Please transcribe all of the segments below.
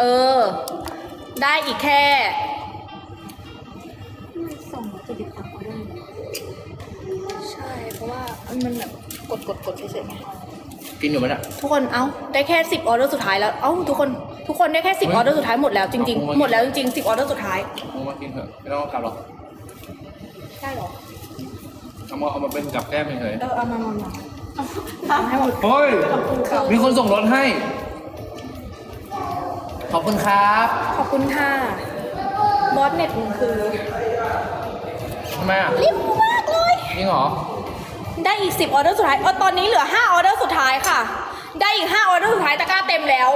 เออ ได้อีกแค่มันส่งวัตถุดิบตามออเดอร์ใช่ เพราะว่ามันแบบกดกดกดเฉยๆไงกินอยู่มันอะ ทุกคน เอ้า ได้แค่สิบออเดอร์สุดท้ายแล้ว เอ้า ทุกคน ทุกคนได้แค่สิบเฮ้อยอเดอร์สุดท้ายหมดแล้วจริงเอาๆหมดแล้วจริงๆสิบออเดอร์สุดท้ายมึงมากินเถอะ ไม่ต้องกลับหรอกใช่หรอ เอามาเอามาเป็นกับแก้มเฉยเออเอามามามาเอาให้หมดๆเฮ้ย มีคนส่งรถให้ ขอบคุณครับ ขอบคุณค่ะ บอสเน็ตมึงคือทำไมอะรีบมากเลย จริงเหรอ ได้อีก 10 ออเดอร์สุดท้ายเออตอนนี้เหลือ 5 ออเดอร์สุดท้ายค่ะ ได้อีก 5 ออเดอร์สุดท้ายตะกร้าเต็มแล้ว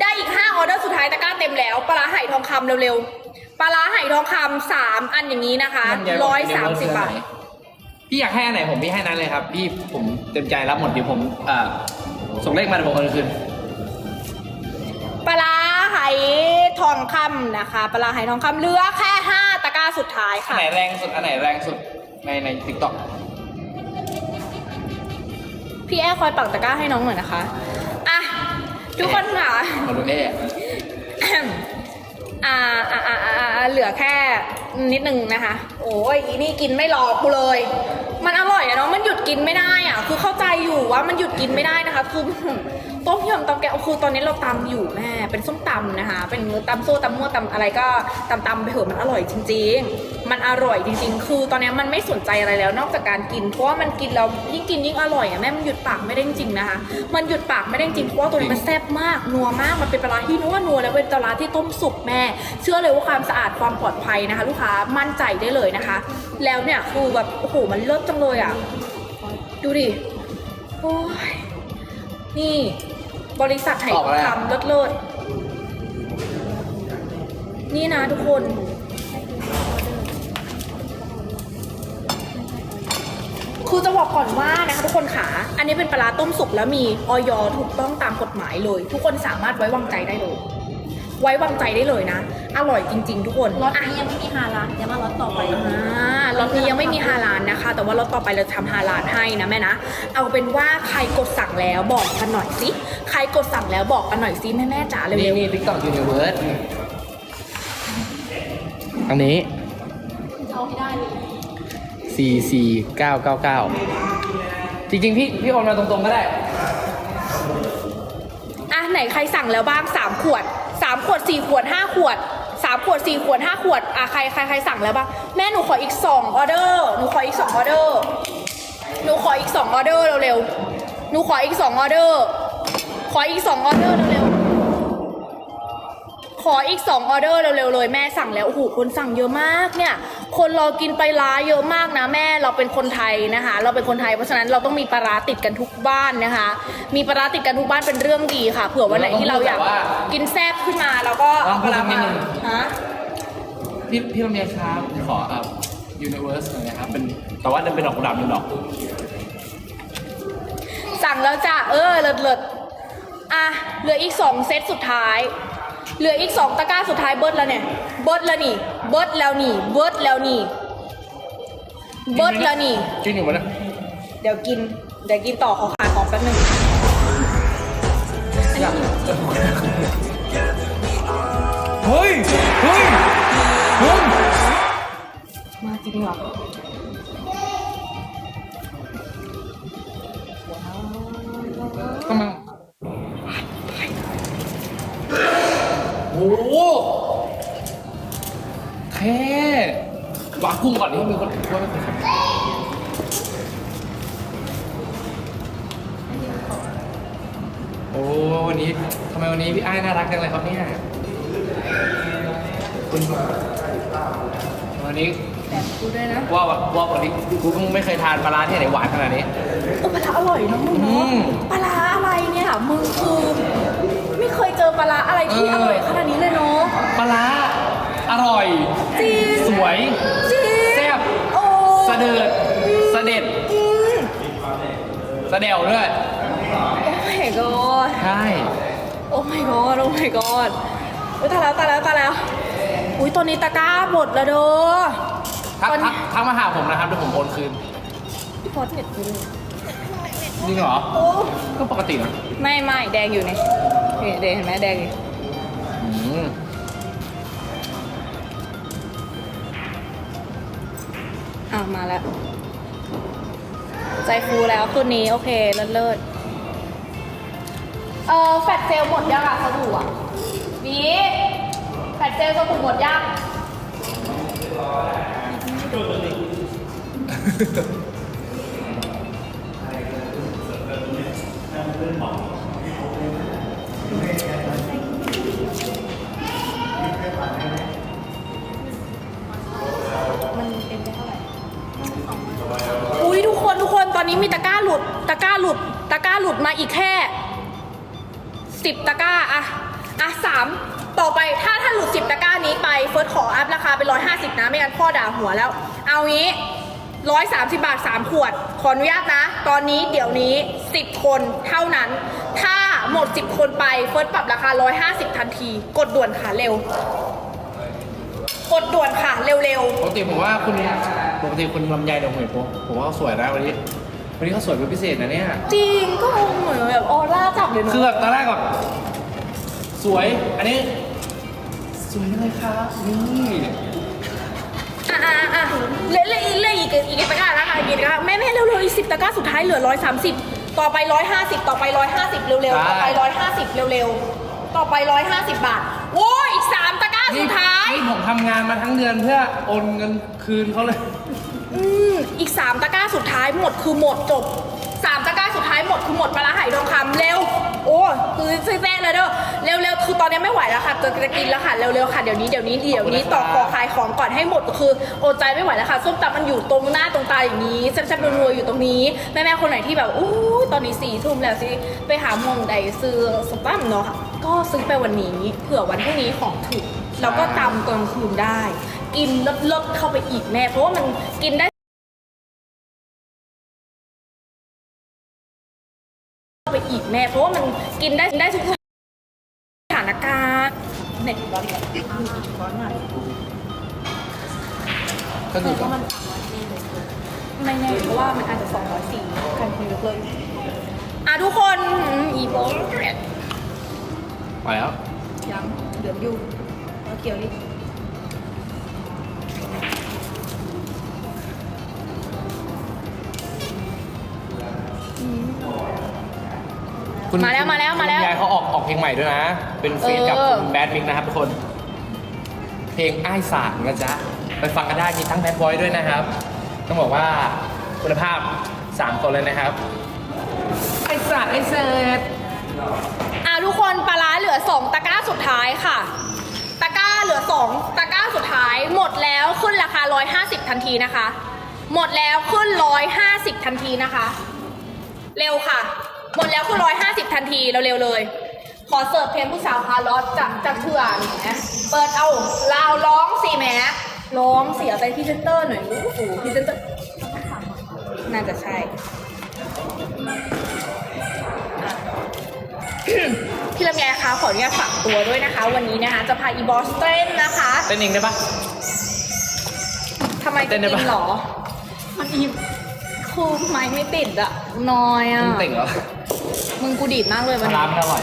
ได้อีก 5 ออเดอร์สุดท้ายตะกร้าเต็มแล้ว ปลาร้าไหทองคำเร็วๆ ปลาร้าไหทองคำสามอันอย่างนี้นะคะมันใหญ่กร้ว่าอยสามสิบบาท พี่อยากให้อันไหนผมพี่ให้นั้นเลยครับ พี่ผมเต็มใจรับหมดเดี๋ยวผมเอ่อส่งเลขมาเดี๋ยวผมโอนคืน ทองคำนะคะปลาไหทองคำเหลือแค่5ตะกร้าสุดท้ายอันค่ะ ไหนแรงสุด อันไหนแรงสุดในในทิกต็อกพี่แอร์คอยปักตะกร้าให้น้องหน่อยนะคะ อะ ทุกคนค่ะ มาดูเอ๊ะอ่าอ่าอ่าอ่าอ่าเหลือแค่นิดนึงนะคะ โอ้ยอีนี่กินไม่รอกูเลย มันอร่อยอะเนาะมันหยุดกินไม่ได้อะคือเข้าใจอยู่ว่ามันหยุดกินไม่ได้นะคะ คือ ต้มยำตำแกงคือตอนนี้เราตำอยู่แม่ เป็นส้มตำนะคะ เป็นตำโซ่ตำมั่วตำอะไรก็ตำตำไปเถอะมันอร่อยจริง ๆ มันอร่อยจริง ๆ คือตอนนี้มันไม่สนใจอะไรแล้ว นอกจากการกิน เพราะว่ามันกินแล้วยิ่งกินยิ่งอร่อยอะแม่มันหยุดปากไม่ได้จริงนะคะ มันหยุดปากไม่ได้จริงเพราะว่าตัวนี้มันแซ่บมากนัวมาก มันเป็นปลาที่นัวนัวแล้วเป็นปลาร้าที่ต้มสุกแม่ เชื่อเลยว่าความสะอาดความปลอดภัยนะคะ ลูกค้ามั่นใจได้เลยนะคะ แล้วเนี่ยคือแบบโอ้โหมันเลิศจังเลยอะดูดิโอ้ยนี่ บริษัทไหออกอะไรอะทำเลิศเลิศๆนี่นะทุกคน คือจะบอกก่อนว่านะคะทุกคนขา อันนี้เป็นปลาร้าต้มสุกแล้วมีออยถูกต้องตามกฎหมายเลย ทุกคนสามารถไว้วางใจได้เลย ไว้วางใจได้เลยนะ อร่อยจริง ๆ ทุกคนรถอะนี้ยังไม่มีฮาลานเดี๋ยวมารถต่อไปอ่าล็อตนี้ยังไม่มีฮาลานนะคะ แต่ว่าล็อตต่อไปเราทำฮาลานให้นะแม่นะ เอาเป็นว่าใครกดสั่งแล้วบอกกันหน่อยสิ ใครกดสั่งแล้วบอกกันหน่อยสิแม่แม่ๆจ๋าเร็นี่วนี่ทิกตอกยูนิเวิร์สอันนี้เอาให้ได้เลยสี่สี่เก้าเก้าเก้าจริงๆ พี่พี่โอนมาตรงๆก็ได้ๆอะไหนใครสั่งแล้วบ้างสามขวดสามขวดสี่ขวดห้าขวดสามขวดสี่ขวดห้าขวดอะใครใครใครสั่งแล้วบ้างแม่หนูขออีกสองออเดอร์หนูขออีกสองออเดอร์หนูขออีกสองออเดอร์เร็วๆหนูขออีกสองออเดอร์ขออีกสองออเดอร์เร็ว ออีก 2 ออเดอร์เร็วๆเลยแม่สั่งแล้วโอ้โหคนสั่งเยอะมากเนี่ย คนรอกินไปลาเยอะมากนะแม่เราเป็นคนไทยนะคะ เราเป็นคนไทยเพราะฉะนั้นเราต้องมีปลาร้าติดกันทุกบ้านนะคะ มีปลาร้าติดกันทุกบ้านเป็นเรื่องดีค่ะ เผื่อวันไหนที่เราอยากแต่ว่ากินแซ่บขึ้นมาเราก็เอาปลาร้ามาฮะพี่พี่ลำเนียงครับขอเอ่อยูนิเวิร์สหน่อยนะครับเป็นแต่ว่าเป็นดอกกุหลาบหนึ่งดอก สั่งแล้วจ้ะเออเลิศเลิศอะเหลืออีก2เซตสุดท้าย เหลืออีก2ตะกร้าสุดท้ายเบิร์ดแล้วเนี่ย เบิร์ดแล้วนี่ เบิร์ดแล้วนี่ เบิร์ดแล้วนี่ เบิร์ดแล้วนี่ กินอยู่มั้ยนะเดี๋ยวกิน เดี๋ยวกินต่อขอขายของแป๊บนึงอยากเฮ้ย เฮ้ยเฮ้ยมาจริงเหรอทำไมโอ้โหแค่วางกุ้งก่อนนี่มีคนว่าไม่เคยทำโอ้วันนี้ทำไมวันนี้พี่ไอ้ายน่ารักจังเลยครับเนี่ยคุณวันนี้แบบกูด้วยนะว่าแบบว่าวันนี้กูเพิ่งไม่เคยทานปลาร้าที่ไหนหวานขนาดนี้เออปลาร้าอร่อยเนอะมึงเนาะอืมปลาร้าอะไรเนี่ยมึงคือไม่เคยเจ อปลาร้าอะไรที่เอออร่อยขนาดนี้เลยเนาะปลาร้าอร่อย จริงสวย จริงแซ่บ โอ้สะเดิดสะเด็ดอืมสะเดวด้วย โอ้ my god ใช่ โอ้ my god โอ้ my god อุ้ยตายแล้วตายแล้วตายแล้ว อุ้ยตอนนี้ตะกร้าหมดแล้วเด้อทักตอนนี้ทักทักมาหาผมนะครับเดี๋ยวผมโอนคืน พี่พอสเน็ตกูเลยจริงเหรอ โอ้ก็ปกตินะไม่ไม่แดงอยู่เนี่ย นี่แดงเห็นไหมแดงอยู่อมอะมาแล้ว ใจฟูแล้วคืนนี้โอเคเลิศเลิศเออแฟดเซลหมดยังอะสบู่อะบีแฟดเซลสบู่หมดยัง ด่าหัวแล้ว เอางี้ร้อยสามสิบาทสามขวด ขออนุญาตนะ ตอนนี้เดี๋ยวนี้สิบคนเท่านั้น ถ้าหมดสิบคนไปเฟิร์สปรับราคาร้อยห้าสิบทันที กดด่วนค่ะเร็ว กดด่วนค่ะเร็วๆปกติผมว่าคุณปกติคุณลำไยเดี๋ยวผมเห็นผมผมว่าเขาสวยนะวันนี้ วันนี้เขาสวยเป็นพิเศษนะเนี่ยจริงก็เหมือนแบบออร่าจับเลยเนาะคือแบบตอนแรกก่อนสวย อันนี้ สวยเลยครับนี่ อะอะอะเล่เล่เล่อีกอีกตะกร้านะคะอีกตะกร้าแม่แม่เร็วๆอีกสิบตะกร้าสุดท้ายเหลือร้อยสามสิบต่อไปร้อยห้าสิบต่อไปร้อยห้าสิบเร็วๆต่อไปร้อยห้าสิบเร็วๆต่อไปร้อยห้าสิบบาทโอ้ยอีกสามตะกร้าสุนี่ดท้าย นี่ผมทำงานมาทั้งเดือนเพื่อโอนเงินคืนเขาเลย อืมอีกสามตะกร้าสุดท้ายหมดคือหมดจบสามตะกร้าสุดท้ายหมดคือหมดปลาร้าไหทองคำเร็ว โอ้คือซื้อแจ้เลยเด้อเร็วๆคือตอนนี้ไม่ไหวแล้วค่ะจะจะกินแล้วค่ะเร็วๆค่ะเดี๋ยวนี้เดี๋ยวนี้เดี๋ยวนี้ขอบคุณนะครับต่อขอขายของก่อนให้หมดคืออดใจไม่ไหวแล้วค่ะส้มตำมันอยู่ตรงหน้าตรงตาอย่างนี้แซ่บๆนัวๆอยู่ตรงนี้แม่ๆคนไหนที่แบบอู้ตอนนี้สี่ทุ่มแล้วสิไปหาหมองใดซื้อส้มตำเนาะค่ะก็ซื้อไปวันนี้เผื่อวันพรุ่งนี้ของถึงแล้วก็ตำตอนกลางคืนได้ กินเลิศๆเข้าไปอีกแม่เพราะว่ามันกินได้ แม่เพราะว่ามันกินได้ได้ทุกสถานการณ์เน็ตร้อนร้อนมากก็คือว่ามันไม่แน่เพราะว่ามันอาจจะ204กันคุณยกเลยอะทุกคนอีโบไปแล้วยังเหลืออยู่เอาเกี่ยวดิ คุณมาแล้วมาแล้วมาแล้ว คุณยายเขาออกออกเพลงใหม่ด้วยนะ เป็นเฟซกับเออ คุณแบดมิกนะครับทุกคน เพลงอ้ายสางนะจ๊ะ ไปฟังกันได้มีทั้งแบดบอยด้วยนะครับ ต้องบอกว่าคุณภาพสามคนเลยนะครับ ไอ้สัตว์ไอ้เศษอะทุกคนปลาร้าเหลือ 2 ตะกร้าสุดท้ายค่ะ ตะกร้าเหลือ 2 ตะกร้าสุดท้าย หมดแล้วขึ้นราคา 150 ทันทีนะคะ หมดแล้วขึ้น 150 ทันทีนะคะ เร็วค่ะ หมดแล้วขึ้น150ทันทีเร็วๆเลย ขอเสิร์ฟเพลงผู้สาวคาร์ลอสจากจากเถื่อนแหมเปิดเอาลาวร้องสิแหมร้องเสียใจพรีเซนเตอร์หน่อยโอ้โหพรีเซนเตอร์น่าจะใช่พี่ลำไยคะขออนุญาตฝากตัวด้วยนะคะ วันนี้นะคะ จะพาอีบอสเต้นนะคะเต้นเองได้ปะทำไมเต้จะนได้กิปะนหรอ มันอี คูไม้ไม่ติดอะน้อยอะเต้นเต่งเหรอมึงกูดีดมากเลยวันร้านี้นมันอร่อย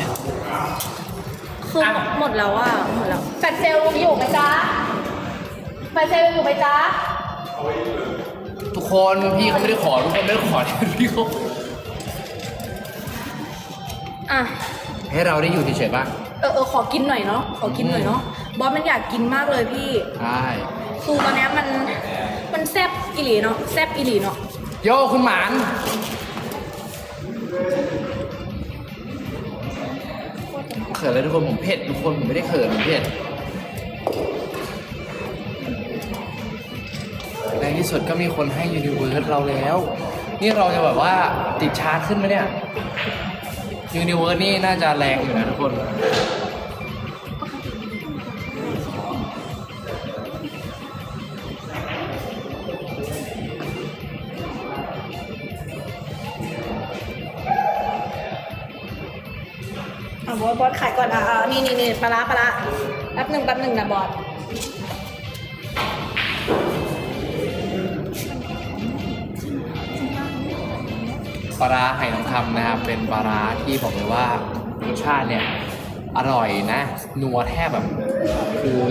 คืออะ หมดแล้วอะหมดแล้วแฟนเซลอยู่ไหมจ๊ะแฟนเซลอยู่ไหมจ๊ะทุกคนพี่เขาไม่ได้ขอทุกคนไม่ได้ขอพี่เขาอะ ให้เราได้อยู่เฉยๆบ้างเออเออขอกินหน่อยเนาะขอกินหน่อยเนาะบอสมันอยากกินมากเลยพี่ ใช่คือตอนเนี้ยมันมันแซบอีหลีเนาะแซบอีหลีเนาะ โยคุณหมานเขินเลยทุกคนผมเผ็ดทุกคนผมไม่ได้เขินผมเผ็ดในที่สุดก็มีคนให้ยูนิเวิร์สเราแล้ว นี่เราจะแบบว่าติดชาร์จขึ้นไหมเนี่ยยูนิเวิร์สนี่น่าจะแรงอยู่นะทุกคน บอสบอสขายก่อนอะอะนี่นี่นี่ปลาร้าปลาร้าแป๊บหนึ่งแป๊บหนึ่งนะบอสปลาร้าไห่ทองคำนะครับ เป็นปลาร้าที่บอกเลยว่ารสชาติเนี่ย อร่อยนะ นัวแทบแบบ คือ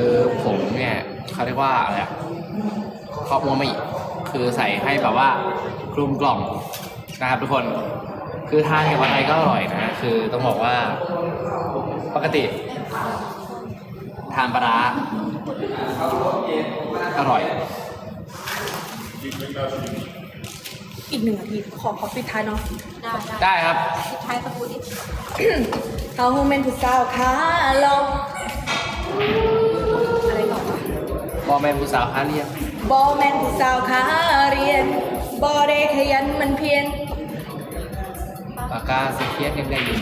ผมเนี่ยเขาเรียกว่าอะไรอะครอบมัวมิคือใส่ให้แบบว่ากลุ่มกล่อมนะครับทุกคน คือทานกับอะไรก็อร่อยนะ คือต้องบอกว่าปกติ ทานปลาร้าอร่อย อีกหนึ่งนาทีขอขอปิดท้ายเนาะได้ได้ได้ครับ สุดท้ายสบู่ดิเขาเมนผู้สาวขาลงอะไรต่อวะบอแมนผู้สาวค้าเรียนบอแมนผู้สาวขาเรียนบอได้ขยันมันเพียร ปากกาสเคียนยังได้อยู่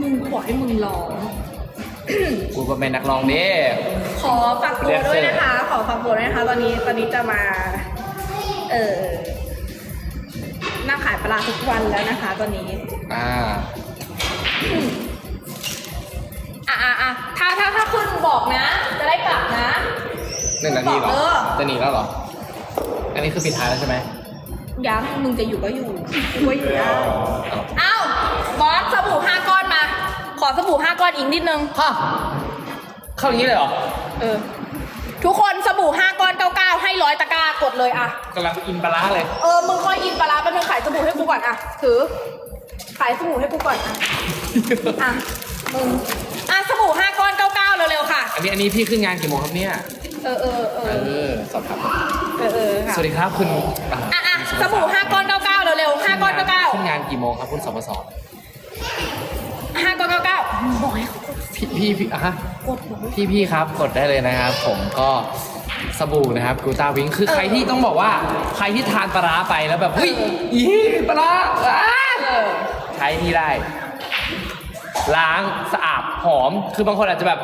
มึงขอให้มึงร้อง กูก็เป็นนักร้องเด้ ขอฝากตัวด้วยนะคะ ขอฝากตัวด้วยนะคะ ตอนนี้ตอนนี้จะมา เอ่อนั่งขายปลาร้าทุกวันแล้วนะคะ ตอนนี้ อ่า อะอะอะถ้าถ้าถ้าคุณบอกนะ จะได้กลับนะหนึ่งนาทีเหรอเออจะหนีแล้วเหรอ อันนี้คือปิดท้ายแล้วใช่ไหมยังมึงจะอยู่ก็อยู่กูก็อยู่ได้เอาเอ้าบอสสบู่ห้าก้อนมา ขอสบู่ห้าก้อนอีกนิดนึง ฮะเข้าอย่างนี้เลยเหรอเออ ทุกคนสบู่ห้าก้อนเก้าเก้าให้ร้อยตะกร้ากดเลยอะกำลังอินปลาร้าเลย เออ มึงคอยอินปลาร้าแป๊บนึงขายสบู่ให้กูก่อนอะถือ ขายสบู่ให้กูก่อนอะอะ มึง อะ สบู่ห้าก้อนเก้าเก้าเร็วๆค่ะ อันนี้อันนี้พี่ขึ้นงานกี่โมงครับเนี่ย เออเออเอเอออ สอบถามเออเออค่ะ สวัสดีครับคุณอ่าอะอะสบู่ห้าก้อนเก้าเก้าเร็วๆห้าก้อนเก้าเก้า ขึ้นงานกี่โมงครับคุณสปสห้าก้อนเก้าเก้า บอกให้เขาพี่พี่พี่อะฮะกดบอกให้พี่พี่ครับกดได้เลยนะครับ ผมก็สบู่นะครับกูตาวิงคือใครที่ต้องบอกว่าใครที่ทานปลาร้าไปแล้วแบบเฮ้ยอีปลาร้าอ่าเออใช้นี่ได้ ล้างสะอาดหอม คือบางคนอาจจะแบบ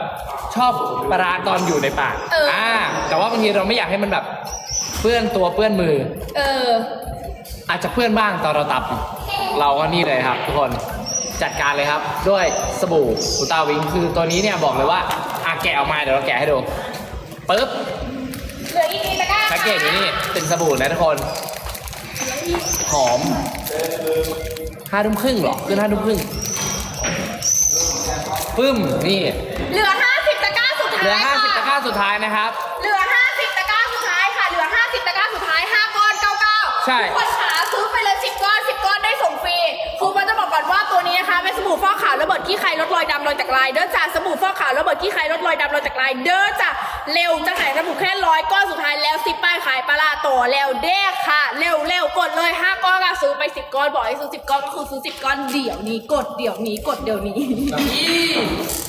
ชอบปลาร้าตอนอยู่ในปากเอออ่ แต่ว่าบางทีเราไม่อยากให้มันแบบเปื้อนตัวเปื้อนมือ เออ อาจจะเปื้อนบ้างตอนเราตับ เราก็นี่เลยครับทุกคน จัดการเลยครับ ด้วยสบู่กูตาวิงคือตัวนี้เนี่ยบอกเลยว่าอะแกะออกมาเดี๋ยวเราแกะให้ดูปึ๊บเหลืออีกนิดตะกร้าแพ็กเกจอยู่นี่เป็นสบู่นะทุกคนหอมห้าทุ่มครึ่งเหรอขึ้นห้าทุ่มครึ่งปึ้มนี่เหลือห้าสิบตะกร้าสุดท้ายเหลือห้าสิบค่ะตะกร้าสุดท้ายนะครับ เหลือ 50 ตะกร้าสุดท้ายค่ะ เหลือ 50 ตะกร้าสุดท้าย 5ก้อน 99ใช่ ทุกคนขา อกก่อนว่าตัวนี้นะคะเป็นสบู่ฟอกขาวระเบิดขี้ใครลดรอยดำรอยจากลายเด้อจ้าสบู่ฟอกขาวระเบิดขี้ใครลดรอยดำรอยจากลายเด้อจ้าเร็วจะขายสบู่แค่ร้อยก้อนสุดท้ายแล้วสิป้ายขายปลาร้าต่อแล้วเด้ค่ะ เร็วเร็วกดเลย5ก้อนก็ซื้อไป10ก้อนบอกให้ซื้อ10ก้อนก็คือซื้อ10ก้อนเดี๋ยวนี้กดเดี๋ยวนี้กดเดี๋ยวนี้นี่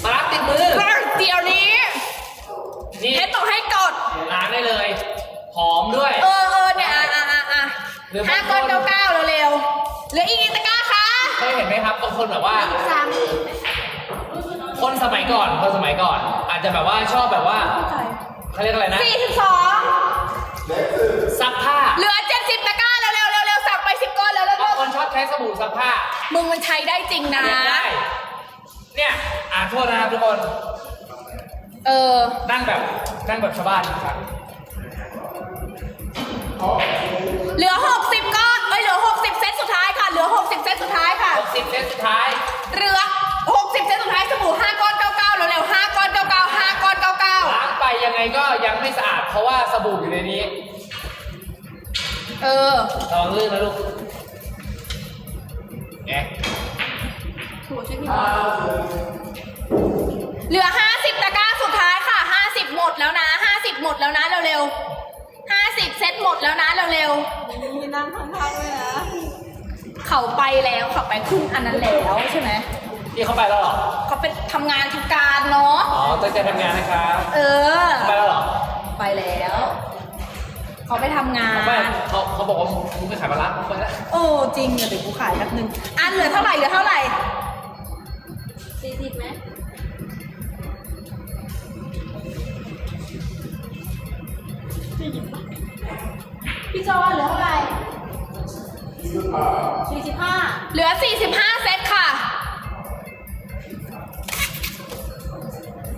ปลาร้าติดมือเดี๋ยวนี้นี่เฮ็ดบอกให้กดล้างได้เลยหอมด้วย เออเออเนี่ยอะอะอะอะเหลือห้าก้อนเก้าเก้าเร็วๆเหลืออีกกี่ตะกร้าคะ เคยเห็นไหมครับบางคนแบบว่า สามคนสมัยก่อน คนสมัยก่อน อาจจะแบบว่าชอบแบบว่าเขาเรียกอะไรนะสี่สิบสองซักผ้าเหลือเจ็ดสิบตะกร้าเร็วๆเร็วๆสั่งไปสิบก้อนแล้วแล้วบางคนชอบใช้สบู่ซักผ้ามึงมันใช้ได้จริงนะเรียกได้เนี่ยอ่านโทษนะครับทุกคน เออ นั่งแบบนั่งแบบชาวบ้านครับเหลือหกสิบก้อน ลือหกสิบเซตสุดท้ายค่ะ 60 เซตสุดท้าย เหลือหกสิบเซตสุดท้ายสบู่ห้าก้อนเก้าเก้าเร็วๆห้าก้อนเก้าเก้าห้าก้อนเก้าเก้าล้างไปยังไงก็ยังไม่สะอาดเพราะว่าสบู่อยู่ในนี้เออระวังลื่นนะลูกแงถูใช่ไหมเหลือ 50 ตะกร้าสุดท้ายค่ะ 50 หมดแล้วนะ 50 หมดแล้วนะเร็วๆ50 เซตหมดแล้วนะเร็วมีน้ำข้างๆด้วยนะๆ เขาไปแล้วเขาไปครึ่งอันนั้นแล้วใช่ไหมพี่เข้าไปแล้วเหรอ เขาเป็นทำงานทำการเนาะอ๋อตั้งใจทำงานนะครับเออ เข้าไปแล้วเหรอไปแล้ว เขาไปทำงาเข้าไปนเขาเขาบอกว่ามึงไปขายปลาร้าเข้าไปแล้วโอ้จริงเดี๋ยวกูขายแป๊บนึงอันเหลือเท่าไหร่เหลือเท่าไหร่สี่สิบไหมพี่จอนเหลือเท่าไหร่ สี่สิบห้าเหลือ 45 เซตค่ะ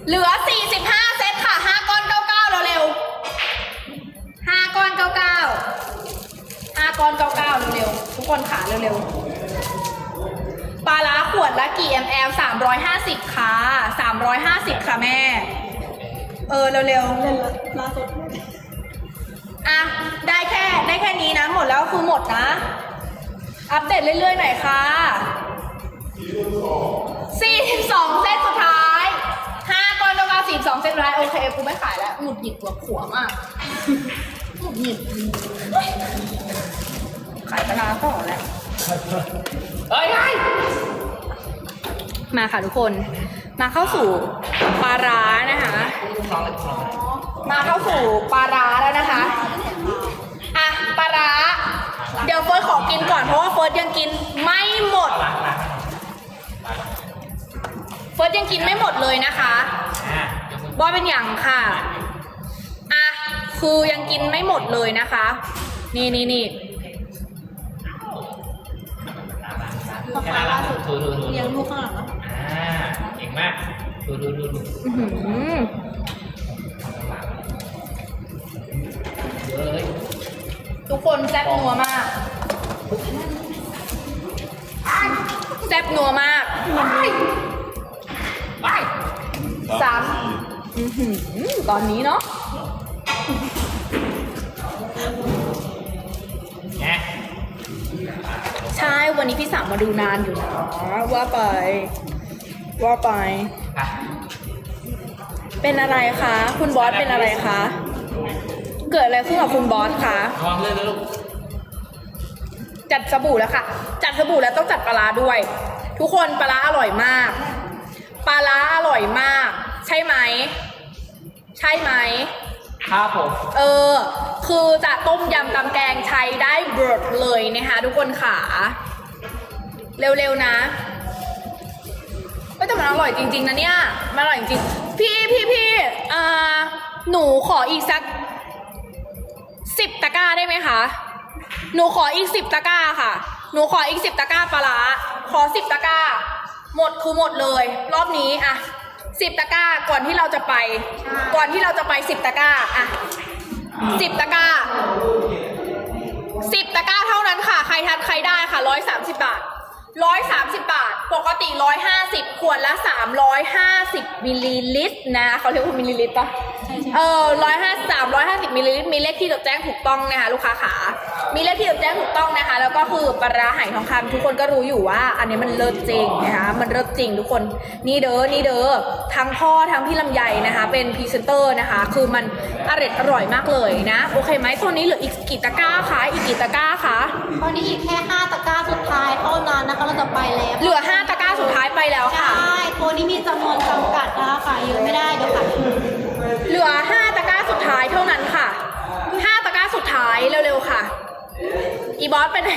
เหลือ 45 เซตค่ะ 5 ก้อน 99 เร็วๆ5ก้อน 99 5 ก้อน 99 เร็วๆ ทุกคนขาเร็วๆ ปลาร้าขวดละกี่ ml 350 ค่ะ 350 ค่ะแม่ เออ เร็วเล่นล่าสุดๆอะ ได้แค่ ได้แค่นี้นะ หมดแล้วคือหมดนะ อัปเดตเรื่อยๆหน่อยค่ะ42เซตสุดท้าย5ก้อนเท่ากับ42เซตสุดท้ายโอเคกูไม่ขายแล้วหงุดหงิดตัวขัวมากหงุดหงิดเฮ้ยขายปลาร้าต่อแล้วเอ้ยไอ้มาค่ะทุกคน มาเข้าสู่ปลาร้านะคะ มาเข้าสู่ปลาร้าแล้วนะคะ อะปลาร้า เดี๋ยวเฟิร์สขอกินก่อนเพราะว่าเฟิร์สยังกินไม่หมด เฟิร์สยังกินไม่หมดเลยนะคะอะบอยเป็นอย่างค่ะ อะ คือยังกินไม่หมดเลยนะคะ นี่นี่นี่พ่อแค่ค้านั้นละล่าสุดดูดูดูเลี้ยงลูกข้างหลังนะอ่าเก่งมาก ดูดูดูดู คนแซ่บนัวมาก แซ่บนัวมากไปสามอื้อหือตอนนี้เนาะแงใช่ วันนี้พี่สาวมาดูนานอยู่นะว่าไป ว่าไปอะเป็นอะไรคะ คุณบอสเป็นอะไรคะ เกิดอะไรขึ้นกับคุณบอสคะระวังเลยนะลูก จัดสบู่แล้วค่ะ จัดสบู่แล้วต้องจัดปลาร้าด้วย ทุกคนปลาร้าอร่อยมาก ปลาร้าอร่อยมาก ใช่ไหม ใช่ไหม ครับผม เออ คือจะต้มยำตำแกงใช้ได้เบิร์ดเลยนะคะทุกคนขาเร็วๆนะเอ้ยแต่มันอร่อยจริงๆนะเนี่ย มันอร่อยจริงๆพี่พี่พี่อ่าหนูขออีกสัก สิบตะกร้าได้ไหมคะ หนูขออีกสิบตะกร้าค่ะ หนูขออีกสิบตะกร้าปลาร้าขอสิบตะกร้า หมดคือหมดเลย รอบนี้อะสิบตะกร้าก่อนที่เราจะไป ก่อนที่เราจะไปสิบตะกร้าอะสิบตะกร้าสิบตะกร้าเท่านั้นค่ะ ใครทันใครได้ค่ะร้อยสามสิบบาท ร้อยสามสิบบาท ปกติร้อยห้าสิบขวดละสามร้อยห้าสิบมิลลิลิตรนะเขาเรียกว่ามิลลิลิตรปะใช่ใช่เออร้อยห้าสามร้อยห้าสิบมิลลิลิตร มีเลขที่จดแจ้งถูกต้องนะคะลูกค้าขา มีเลขที่จดแจ้งถูกต้องนะคะ แล้วก็คือปลาร้าไหทองคำทุกคนก็รู้อยู่ว่า อันนี้มันเลิศจริงนะคะ มันเลิศจริงทุกคน นี่เด้อ นี่เด้อ ทั้งพ่อทั้งพี่ลำไยนะคะ เป็นพรีเซนเตอร์นะคะ คือมันอร่อยอร่อยมากเลยนะ โอเคไหมตัวนี้เหลืออีกกี่ตะกร้าคะ อีกกี่ตะกร้าคะ ตอนนี้อีกแค่5ตะกร้าสุดท้ายเท่านั้นนะคะเราจะไปแล้วเหลือห้าตะกร้าสุดท้ายไปแล้วใชค่ะ่ตัวนี้มีจำนวนจำกัดนะคะขายเยอะไม่ได้เดี๋ยวขายเหลือห้าตะกร้าสุดท้ายเท่านั้นค่ะห้าตะกร้าสุดท้ายเร็วๆค่ะ อีบอสไปไหน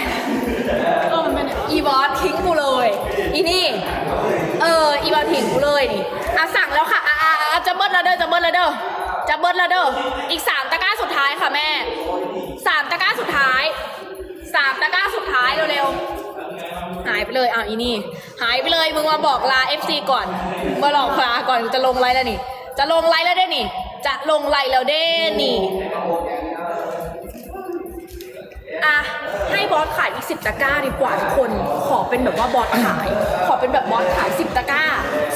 เออมันเป็นอย่างอีบอสทิ้งกูเลย อีนี่ เออ อีบอสทิ้งกูเลยนี่อะสั่งแล้วค่ะอะอะอะจะเบิดแล้วเด้อจะเบิดแล้วเด้อจะเบิดแล้วเด้ออีกสามตะกร้าสุดท้ายค่ะแม่สามตะกร้าสุดท้ายสามตะกร้าสุดท้ายเร็วๆ หายไปเลยอ้าวอีนี่ หายไปเลยมึงมาบอกลา FC ก่อนมาหลอกลาก่อนจะลงไลน์แล้วนี่ จะลงไลน์แล้วเด้นี่ จะลงไลน์แล้วเด้นี่อะให้บอสขายอีกสิบตะกร้าดีกว่าทุกคนขอเป็นแบบว่าบอสขาย ขอเป็นแบบบอสขายสิบตะกร้า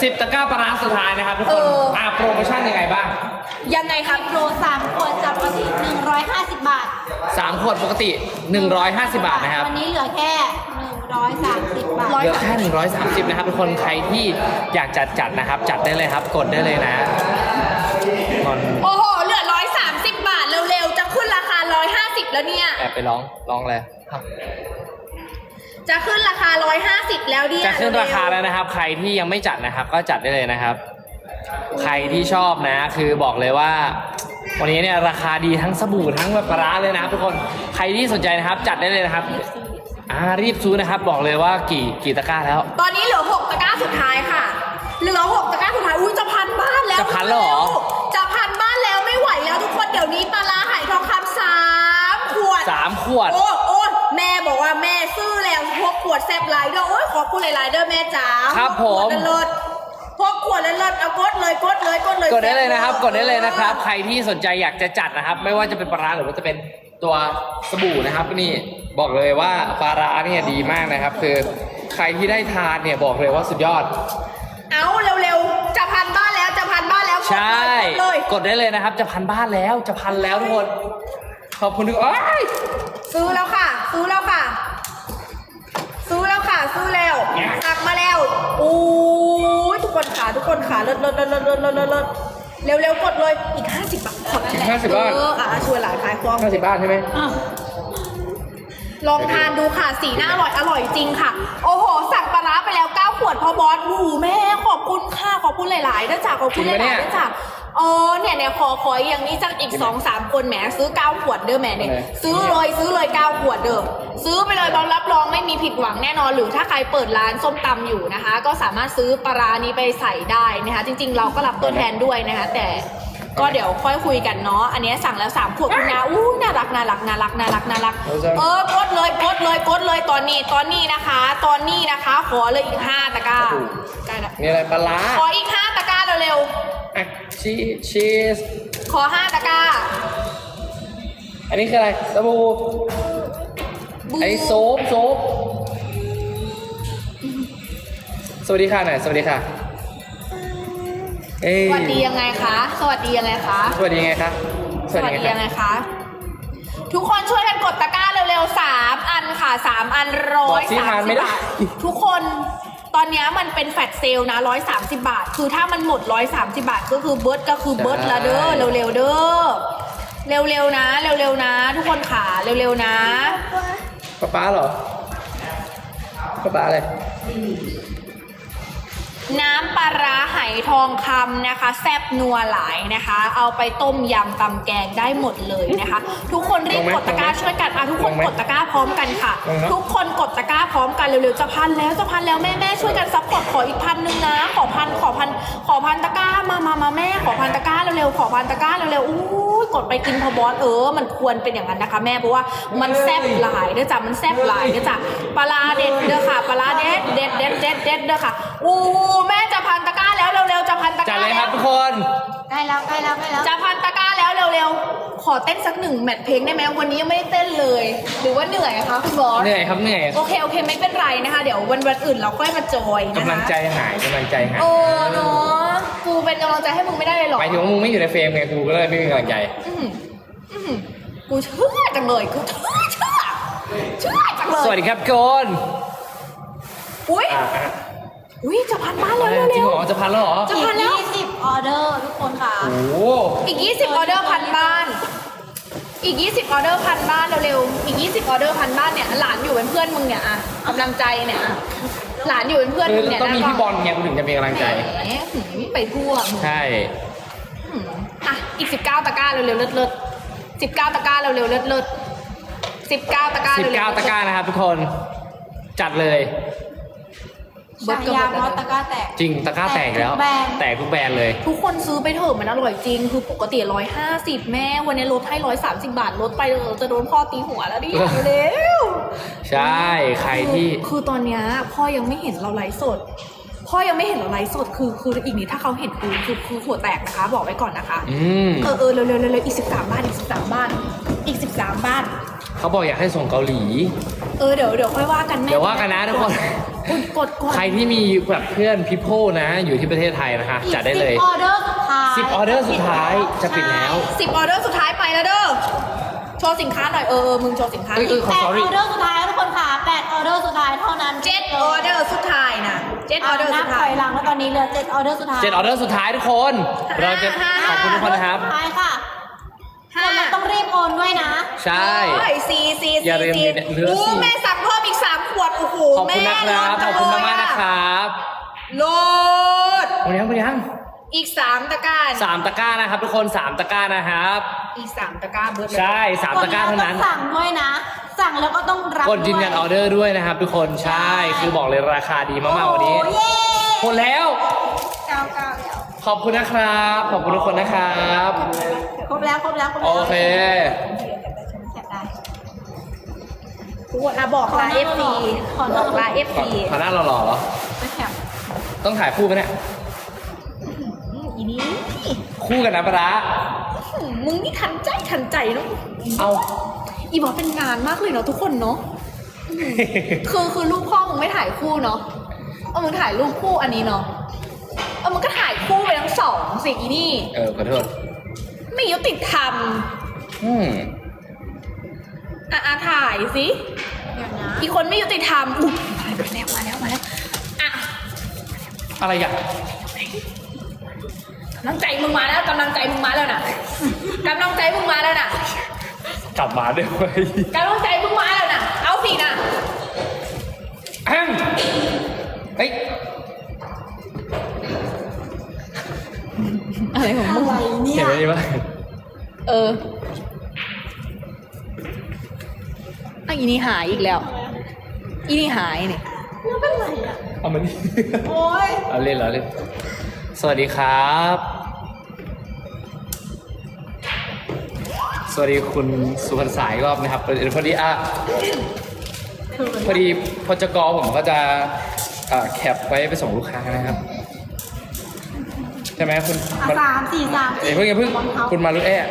สิบตะกร้าปลาร้าสุดท้ายนะครับทุกคเอนออ่ อ่าโปรโมชั่นยังไงบ้างยังไงครับ โปร3ขวดจากปกติ150 บาท สามขวดปกติ 150 บาทนะครับ วันนี้เหลือแค่ 130 บาทร้อยเหลือแค่130 นะครับทุกคนใครที่อยากจัดจัดนะครับ จัดได้เลยครับกดได้เลยนะนอนโอ้โห เหลือร้อยสามสิบบาท เร็วๆ จะขึ้นราคาร้อยห้าสิบแล้วเนี่ย แอบไปร้องร้องเลยครับจะขึ้นราคาร้อยห้าสิบแล้วเนี่ยจะขึ้นราคาแล้วนะครับ ใครที่ยังไม่จัดนะครับ ก็จัดได้เลยนะครับ ใครที่ชอบนะ คือบอกเลยว่าวันนี้เนี่ยราคาดีทั้งสบู่ทั้งแบบปลาร้าเลยนะครับทุกคน ใครที่สนใจนะครับ จัดได้เลยนะครับ อ่ารีบซื้อนะครับ บอกเลยว่ากี่กี่ตะกร้าแล้ว ตอนนี้เหลือหกตะกร้าสุดท้ายค่ะ เหลือหกตะกร้าสุดท้าย อุ้ยจะพันบ้านแล้วจะพันแล้วเหรอ จะพันบ้านแล้วไม่ไหวแล้วทุกคนเดี๋ยวนี้ปลาร้าไหทองคำสามขวด สามขวด โอ้โอ้แม่บอกว่าแม่ซื้อแล้วพกขวดแซบไลเดอร์โอ้ยขอบคุณหลายๆเด้อแม่จ๋าครับผมพกขวดละเลิศพกขวดละเลิศเอากดเลยกดเลยกดเลยกดได้เลยนะครับ กดได้เลยนะครับ ใครที่สนใจอยากจะจัดนะครับ ไม่ว่าจะเป็นปลาร้าหรือว่าจะเป็นตัวสบู่นะครับนี่ บอกเลยว่าปลาร้าเนี่ยดีมากนะครับ คือใครที่ได้ทานเนี่ยบอกเลยว่าสุดยอด เอาเร็วๆ จะพันบ้านแล้วจะพันบ้านแล้วกดใช่เลยกดเลย กดได้เลยนะครับ จะพันบ้านแล้วจะพันแล้วทุกคน ขอบคุณทุกโอ้ยซื้อแล้วค่ะ ซื้อแล้วค่ะ ซื้อแล้วค่ะ ซื้อแล้วหักมาแล้วอู้ยทุกคนขาทุกคนขาเลิศเลิศเลิศเลิศเลิศเลิศเลิศเลิศเร็วเร็วๆกดเลยอีกห้าสิบบาทขอนั่นแหละ50บาท เอออะชวนหลานขายควงห้าสิบบาทใช่ไหม ลองทานดูค่ะ สีหน้าอร่อย อร่อยจริงค่ะ โอ้โห สั่งปลาร้าไปแล้ว 9 ขวดพอบอสโอ้โหแม่ขอบคุณค่ะ ขอบคุณหลายๆนะจ๊ะขอบคุณหลายๆนะจ๊ะเออเนี่ยเนี่ยขอขออย่างนี้จังอีก2 3คนแหมซื้อ9ขวดเด้อแหมเนี่ยซื้อเลยซื้อเลย9ขวดเด้อซื้อไปเลยบอลรับรองไม่มีผิดหวังแน่นอน หรือถ้าใครเปิดร้านส้มตำอยู่นะคะ ก็สามารถซื้อปลาร้านี้ไปใส่ได้นะคะ จริง ๆ เราก็รับตัวแทนด้วยนะคะแต่ ก็เดี๋ยวค่อยคุยกันเนาะ อันนี้สั่งแล้วสามขวดคุณนะอู้น่ารักน่ารักน่ารักน่ารักน่ารัก เออกดเลยกดเลยกดเลยตอนนี้ตอนนี้นะคะ ตอนนี้นะคะ ขอเลยอีกห้าตะกร้าได้ละนี่อะไรปลาร้าขออีกห้าตะกร้าเร็วอะชีชีสๆขอห้าตะกร้า อันนี้คืออะไรสบู่บูไอโซฟโซฟสวัสดีค่ะหน่อยสวัสดีค่ะ เอ้ยสวัสดียังไงคะ สวัสดียังไงคะ สวัสดียังไงคะสวัสดียังไงคะ ทุกคนช่วยกันกดตะกร้าเร็วๆสามอันค่ะสามอันร้อยสามสิบบาททุกคนตอนเนี้ยมันเป็นแฟลตเซลนะร้อยสามสิบาท คือถ้ามันหมดร้อยสามสิบาท ก็คือเบิร์ดก็คือเบิร์ดละเด้อเร็วๆเด้อเร็วๆนะ เร็วๆนะ ทุกคนขาเร็วๆนะป้าป้าเหรอป้าป้าอะไร น้ำปลาร้าไหทองคำนะคะ แซบนัวหลายนะคะ เอาไปต้มยำตำแกงได้หมดเลยนะคะ ทุกคนรีบกดตะกร้าช่วยกันอะทุกคนกดตะกร้าพร้อมกันค่ะ ทุกคนกดตะกร้าพร้อมกันเร็วๆจะพันแล้วจะพันแล้วแม่แม่ช่วยกันซัพพอร์ตขออีกพันหนึ่งนะขอพันขอพันขอพันตะกร้ามามามาแม่ขอพันตะกร้าเร็วๆขอพันตะกร้าเร็วๆอู้ยกดไปกินพอบอสเออ มันควรเป็นอย่างนั้นนะคะ แม่เพราะว่ามันแซบหลายเด้อจ้ะมันแซบหลายเด้อจ้ะปลาร้าเด็ดเด้อค่ะปลาร้าเด็ดเด็ดเด็ดเด็ดเด็ดเด้อค่ะอู้แม่จะพันตะกร้าแล้วเร็วๆจะพันตะกจัดร้าเลยคแล้รับวทุกคน ใกล้แล้วใกล้แล้วใกล้แล้วจะพันตะกร้าแล้วเร็วๆขอเต้นสักหนึ่งแมทเพลงได้ไหมวันนี้ยังไม่ได้เต้นเลย หรือว่าเหนื่อยอะคะคุณบอสเหนื่อยครับเหนื่อยโอเคโอเคไม่เป็นไรนะคะ เดี๋ยววันวันอื่นเราค่อยมาจอยนะคะกำลังใจหายกำลังใจหายโอ้เนาะกูเป็นกำลังใจให้มึงไม่ได้เลยเหรอ หมายถึงว่ามึงไม่อยู่ในเฟรมไงกูก็เลยไม่มีกำลังใจ อื้อหืออื้อหือกูเชื่อจังเลยกูเชื่อเชื่อเชื่อจังเลยสวัสดีครับโกนอุ้ยอะอะ อุ้ยจะพันบ้านแล้วจริเร็งวเหรอจะพันแล้วเหรอ จะอีพักนแล้วยี่สิบออเดอร์ทุกคนค่ะ โอ้โหๆอีก 20 ออเดอร์พันบ้าน อีก 20 ออเดอร์พันบ้านเร็วๆ อีก 20 ออเดอร์พันบ้านเนี่ย หลานอยู่เป็นเพื่อนมึงเนี่ยอะกำลังใจเนี่ยอะหลานอยู่เป็นเพื่อนคืมึองเนี่ยต้องมีนะพี่บอลไงกูถึงจะมีกำลังใจ แหมหืมไปทั่วมึง ใช่หืมอะ อีก 19 ตะกร้าเร็วๆเลิศๆ19 ตะกร้าเร็วๆเลิศๆ19 ตะกร้าเร็วๆ19 ตะกร้านะครับทุกคน จัดเลย เบิร์ฉาดก็ยาเบิมอร์สดตะกร้าแตก จริงตะกร้าแตกแล้ว แตกทุกแบรนด์ แตกทุกแบรนด์เลย ทุกคนซื้อไปเถอะมันอร่อยจริง คือปกติ 150 แม่วันนี้ลดให้ 130 บาทลดไปเออจะโดนพ่อตีหัวแล้วดิ เร็วใช่ ใครที่ คือคือตอนเนี้ยพ่อยังไม่เห็นเราไลฟ์สด พ่อยังไม่เห็นเราไลฟ์สดคือคืออีกนิดถ้าเขาเห็นคือคือคือหัวแตกนะคะ บอกไว้ก่อนนะคะ อืม เออเออเร็วเร็วเร็วเร็วอีกสิบสามบ้านอีกสิบสามบ้านอีกสิบสามบ้าน เขาบอกอยากให้ส่งเกาหลี เออเดี๋ยวเดี๋ยวค่อยว่ากันแม่เดี๋ยวว่ากันนะทุกคน กดกดกดใครที่มีแบบเพื่อนพิโพนะ อยู่ที่ประเทศไทยนะคะจัดได้เลยอีก10ออเดอร์สุดท้าย10ออเดอร์สุดท้ายจะปิดแล้ว สิบออเดอร์สุดท้ายไปแล้วเด้อโชว์สินค้าหน่อยเออเออมึงโชว์สินค้าหเอ้ยเอ้น่อยยขอ แปด sorry ออเดอร์สุดท้ายทุกคนค่ะแปดออเดอร์สุดท้ายเท่านั้นเจ็ดออเดอร์สุดท้ายนะเจ็ดออเดอร์นัสุบดถท้าอย ยหลังแล้วตอนนี้เหลือเจ็ดออเดอร์สุดท้ายเจ็ดออเดอร์สุดท้ายทุกคน เราจะขอบคุณทุกคนนะครับ สุดท้ายค่ะ ห้าเราต้องรีบโอนด้วยนะใช่ โอ้ยสี่สี่อย่าลืสี่มสี่เหลือโอ้สี่ แม่สั่งเพิ่มอีกสามขวด โอ้โห ขอบคุณแม่นะครับ ขอบคุณมากๆนะครับโลดคุณยังคุณยังอีกสามตะกร้าสามตะกร้านะครับ ทุกคนสามตะกร้านะครับ อีกสามตะกร้าเบิร์ดเลยใช่สามตะกร้าเท่านั้นกดแล้วต้องสั่งด้วยนะ สั่งแล้วก็ต้องรับกดยืนยันออเดอร์ด้วยนะครับ ทุกคนใช่คือบอกเลยราคาดีมากๆวันนี้โอ้เย้หมดแล้ว เก้าเก้าแล้ว ขอบคุณนะครับ ขอบคุณทุกคนนะครับ ครบแล้วครบแล้วครบแล้วโอเคแคปได้ทุกคนอะบอกลาขอหน้าเอฟซีขอหน้าบอกลาเอฟขอซีขอหน้าหล่อๆเหรอไม่แคปต้องถ่ายคู่ไหมเนี่ยอีนี้คู่กันนะปะระหืมมึงนี่ทันใจทันใจเนาะเอา อีบอกเป็นงานมากเลยเนาะทุกคนเนาะคือคือรูปพ่อมึงไม่ถ่ายคู่เนาะเออมึงถ่ายรูปคู่อันนี้เนาะ เออมึงก็ถ่ายคู่ไปทั้งสองสิอีนี่ เออขอโทษไม่ยุติธรรมอืมอะอะถ่ายสิเดี๋ยวนะอีกคนไม่ยุติธรรมอุ๊ยมาแล้วมาแล้วมาแล้วอะอะไรอย่างกำลังใจมึงมาแล้วกำลังใจมึงมาแล้วน่ะกำลังใจมึงมาแล้วน่ะกลับมาด้วยกำลังใจมึงมาแล้วน่ะ เอาสิน่ะแอมเฮ้ย อะไรของมึงอะไรเนี่เห็ยนไหมนี่ปะเอออะอีนี่หายอีกแล้ว อีนี่หายเนี่ย แล้วเป็นไรอะ เอามานี่โอ้ยเอาเล่นเหรอเล่นสวัสดีครับ สวัสดีคุณสุพรรณสายรอบนะครับเดี๋ยวพอดีอะ พอดีพจกผมก็จะอ่าแคปไว้ไปส่งลูกค้านะครับ ใช่ไหมคุณอะมันสามสี่สามเอ้ยเพิ่งอย่าเพิ่งรองเท้าคุณมารุเอะ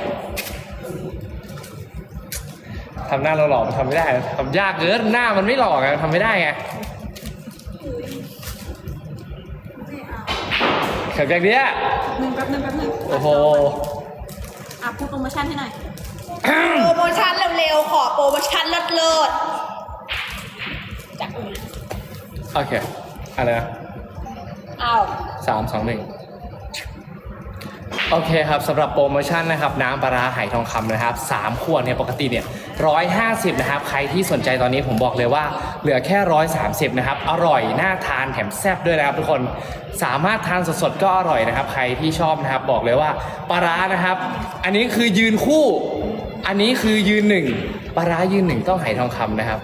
ทำหน้าเราหล่อมันทำไม่ได้ทำยากเกินหน้ามันไม่หล่อไงทำไม่ได้ไงแข็งอย่างเนี้ยหนึ่งแป๊บหนึ่งแป๊บหนึ่งโอ้โห อะพูดโปรโมชั่นให้หน่อย โปรโมชั่นเร็วๆ ขอโปรโมชั่นเลิศๆจากอื่นโอเคอะไรนะเอาสามสองหนึ่ง โอเคครับสำหรับโปรโมชั่นนะครับน้ำปลาร้าไหทองคำนะครับสามขวดเนี่ยปกติเนี่ยร้อยห้าสิบนะครับ ใครที่สนใจตอนนี้ผมบอกเลยว่าเหลือแค่ร้อยสามสิบนะครับ อร่อยน่าทานแถมแซ่บด้วยนะครับทุกคนสามารถทานสดๆก็อร่อยนะครับ ใครที่ชอบนะครับบอกเลยว่าปลาร้านะครับ อันนี้คือยืนคู่ อันนี้คือยืนหนึ่งปลาร้ายืนหนึ่งต้องไหทองคำนะครับ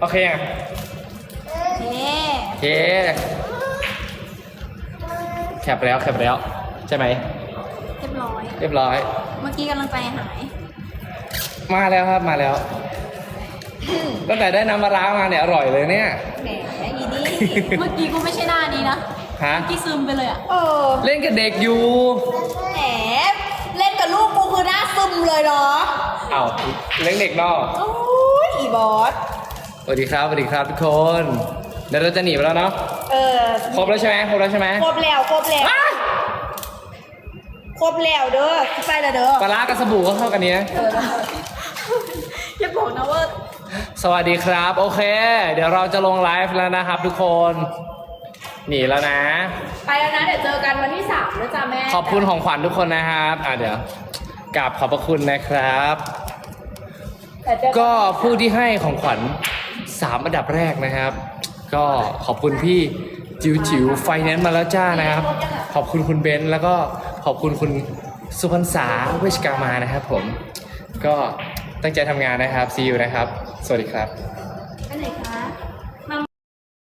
โอเคอะ เค แคปแล้วแคปแล้ว ใช่ไหม เรียบร้อย เรียบร้อย เมื่อกี้กำลังใจหาย มาแล้วครับมาแล้วตั้งแต่ได้น้ำมะร้ามาเนี่ยอร่อยเลยเนี่ย แหมอีนี่ เมื่อกี้กูไม่ใช่หน้านี้นะฮะ เมื่อกี้ซึมไปเลยอะ เออเล่นกับเด็กอยู่ แหมเล่นกับลูกกูคือหน้าซึมเลยเนาะเอ้าเล่นเด็กนอก โอ้ยอีบอส สวัสดีครับสวัสดีครับทุกคน เดี๋ยวเราจะหนีไปแล้วเนาะ เออครบแล้วใช่ไหมครบแล้วใช่ไหมครบแล้วครบแล้วอ้าครบแล้วเด้อไปและเด้อปลาร้ากับสบู่ก็เข้ากันเนี้ยเอออย่าบอกนะว่า สวัสดีครับ โอเค เดี๋ยวเราจะลงไลฟ์แล้วนะครับทุกคน หนีแล้วนะ ไปแล้วนะเดี๋ยวเจอกันวันที่สามนะจ๊ะแม่ ขอบคุณของขวัญทุกคนนะครับอะเดี๋ยวกราบขอบพระคุณนะครับแต่เจอก็ผู้ที่ให้ของขวัญสามอันดับแรกนะครับ ก็ขอบคุณพี่จิ๋วจิ๋วไฟแนนซ์มาแล้วจ้านะครับ ขอบคุณคุณเบนซ์แล้วก็ขอบคุณคุณสุพรรษาเวชกามานะครับผม ก็ตั้งใจทำงานนะครับซีอูนะครับ สวัสดีครับ